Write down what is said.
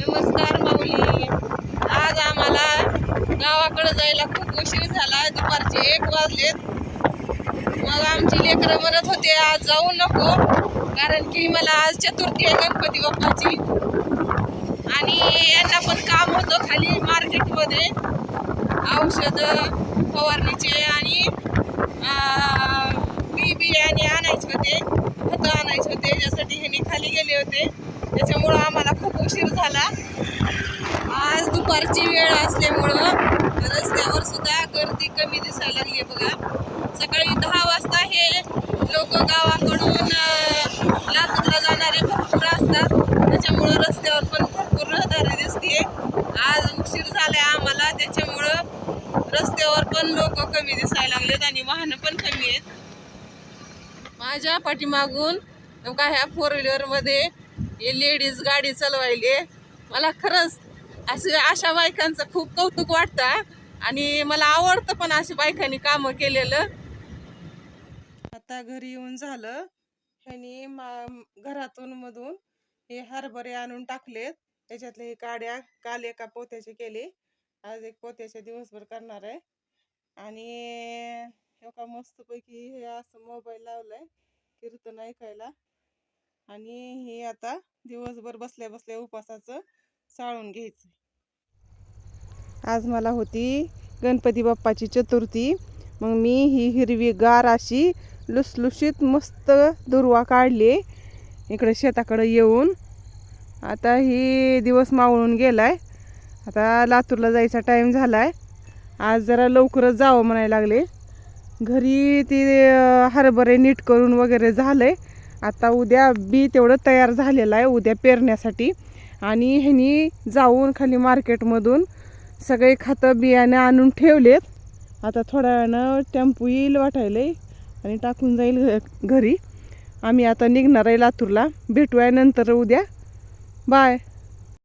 नमस्कार माऊली. आज आम्हाला गावाकडे जायला खूप उशीर झाला. दुपारचे एक वाजलेत. मग आमची लेकरं म्हणत होते आज जाऊ नको. कारण की मला आज चतुर्थी आहे गणपती बाप्पाची. आणि यांना पण काम होतं खाली मार्केटमध्ये. औषधं फवारणी आणि अं, बी बियाणे आणायचे होते खतं आणायचे होते त्यासाठी ह्यांनी खाली गेले होते त्याच्यामुळं आम्हाला खूप उशीर झाला. आज दुपारची वेळ असल्यामुळं रस्त्यावर सुद्धा गर्दी कमी दिसायला लागली बघा. सकाळी दहा वाजता हे लोक गावाकडून लातूरला जाणारे भरपूर असतात. त्याच्यामुळं रस्त्यावर पण भरपूर रहदारी दिसते आज उशीर झालाय आम्हाला. त्याच्यामुळं रस्त्यावर पण लोक कमी दिसायला लागलेत आणि वाहनं पण कमी आहेत. माझ्या पाठीमागून काय ह्या फोर व्हीलरमध्ये हे लेडीज गाडी चालवायले मला खरंच असं अशा बायकांचं खूप कौतुक वाटतं आणि मला आवडतं पण अशा बायकांनी कामं केलेलं. आता घरी येऊन झालं. ह्यानी मा- घरातून मधून हे हरभरे आणून टाकलेत. त्याच्यातले हे काड्या काल एका पोत्याचे केले. आज एक पोत्याचे दिवसभर करणार आहे. आणि एका मस्तपैकी हे असं मोबाईल लावलाय कीर्तन ऐकायला. आणि हे आता दिवसभर बसल्या बसल्या उपासाचं चाळून घ्यायचं आज मला होती गणपती बाप्पाची चतुर्थी. मग मी ही हिरवीगार अशी लुसलुशीत मस्त दुर्वा काढली. इकडे शेताकडे येऊन. आता ही दिवस मावळून गेलाय. आता लातूरला जायचा टाईम झालाय. आज जरा लवकरच जावं म्हणायला लागले. घरी ती हरभरे नीट करून वगैरे झालंय. आता उद्या बी तेवढं तयार झालेलं आहे उद्या पेरण्यासाठी. आणि ह्यांनी जाऊन खाली मार्केटमधून सगळे खतं बियाणे आणून ठेवलेत. आता थोड्या वेळानं टेम्पू येईल वाटायला आणि टाकून जाईल घ- घरी. आम्ही आता निघणार आहे लातूरला. भेटूया नंतर उद्या. बाय.